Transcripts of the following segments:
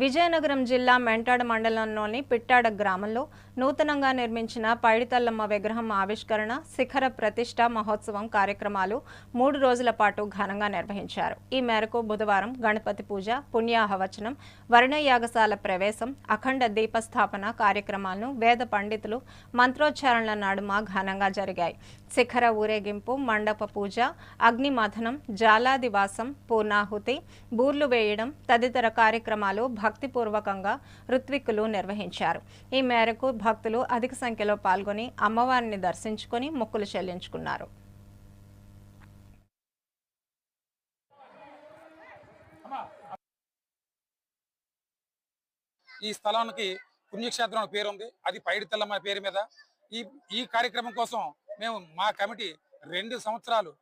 విజయనగరం జిల్లా మెంటాడ మండలంలోని పిట్టాడ గ్రామంలో నూతనంగా నిర్మించిన పైడితల్లమ్మ విగ్రహం ఆవిష్కరణ శిఖర ప్రతిష్ట మహోత్సవం కార్యక్రమాలు మూడు రోజుల పాటు ఘనంగా నిర్వహించారు. ఈ మేరకు బుధవారం గణపతి పూజ పుణ్యాహవచనం వర్ణయాగశాల ప్రవేశం అఖండ దీపస్థాపన కార్యక్రమాలను వేద పండితులు మంత్రోచ్చారణల నడుమ ఘనంగా జరిగాయి. శిఖర ఊరేగింపు మండప పూజ అగ్నిమథనం జాలాదివాసం పూర్ణాహుతి బూర్లు వేయడం తదితర కార్యక్రమాలు భక్తిపూర్వకంగా ఋత్విక్కులు నిర్వహించారు. ఈ మేరకు భక్తులు అధిక సంఖ్యలో పాల్గొని అమ్మవారిని దర్శించుకొని మొక్కులు చెల్లించుకున్నారు. ఈ స్థలానికి పుణ్యక్షేత్రం పేరు ఉంది అది పైడితెల్లమ్మ పేరు మీద. ఈ ఈ కార్యక్రమం కోసం మేము మా కమిటీ రెండు సంవత్సరాలు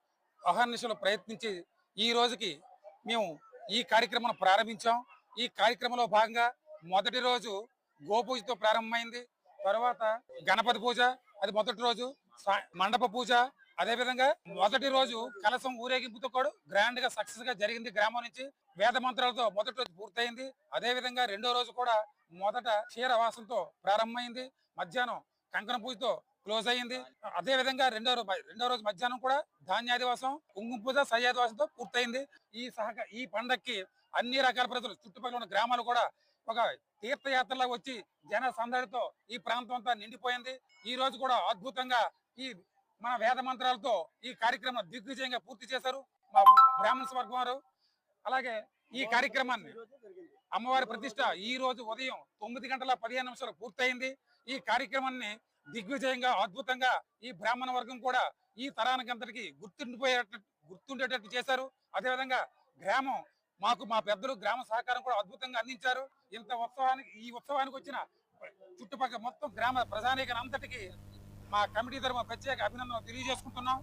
అహర్నిశలు ప్రయత్నించి ఈ రోజుకి మేము ఈ కార్యక్రమం ప్రారంభించాం. ఈ కార్యక్రమంలో భాగంగా మొదటి రోజు గోపూజతో ప్రారంభమైంది. తర్వాత గణపతి పూజ అది మొదటి రోజు సా- మండప పూజ. అదే విధంగా మొదటి రోజు కలసం ఊరేగింపుతో కూడా గ్రాండ్గా సక్సెస్గా జరిగింది గ్రామం నుంచి వేద మంత్రాలతో మొదటి రోజు పూర్తయింది. అదే విధంగా రెండో రోజు కూడా మొదట క్షీరవాసంతో ప్రారంభమైంది. మధ్యాహ్నం కంకణ పూజతో క్లోజ్ అయ్యింది. అదే విధంగా రెండో రెండో రోజు మధ్యాహ్నం కూడా ధాన్యాదివాసం కుంకుమ పూజ సయ్యాదివాసంతో పూర్తయింది. ఈ సహక ఈ పండక్కి అన్ని రకాల ప్రజలు చుట్టుపక్కల ఉన్న గ్రామాలు కూడా ఒక తీర్థయాత్రలా వచ్చి జన సందడితో ఈ ప్రాంతం అంతా నిండిపోయింది. ఈ రోజు కూడా అద్భుతంగా ఈ మన వేద మంత్రాలతో ఈ కార్యక్రమం దిగ్విజయంగా పూర్తి చేశారు మా బ్రాహ్మణ వర్గం వారు. అలాగే ఈ కార్యక్రమాన్ని అమ్మవారి ప్రతిష్ట ఈ రోజు ఉదయం తొమ్మిది గంటల పదిహేను నిమిషాలు పూర్తయింది. ఈ కార్యక్రమాన్ని దిగ్విజయంగా అద్భుతంగా ఈ బ్రాహ్మణ వర్గం కూడా ఈ తరానికి అంతటికి గుర్తుండిపోయేటట్టు గుర్తుండేటట్టు చేశారు. అదేవిధంగా గ్రామం మాకు మా పెద్దలు గ్రామ సహకారం కూడా అద్భుతంగా అందించారు. ఇంత ఉత్సవానికి ఈ ఉత్సవానికి వచ్చిన చుట్టుపక్కల మొత్తం గ్రామ ప్రజానీకం అంతటికి మా కమిటీ తరఫున ప్రత్యేక అభినందనలు తెలియజేసుకుంటున్నాం.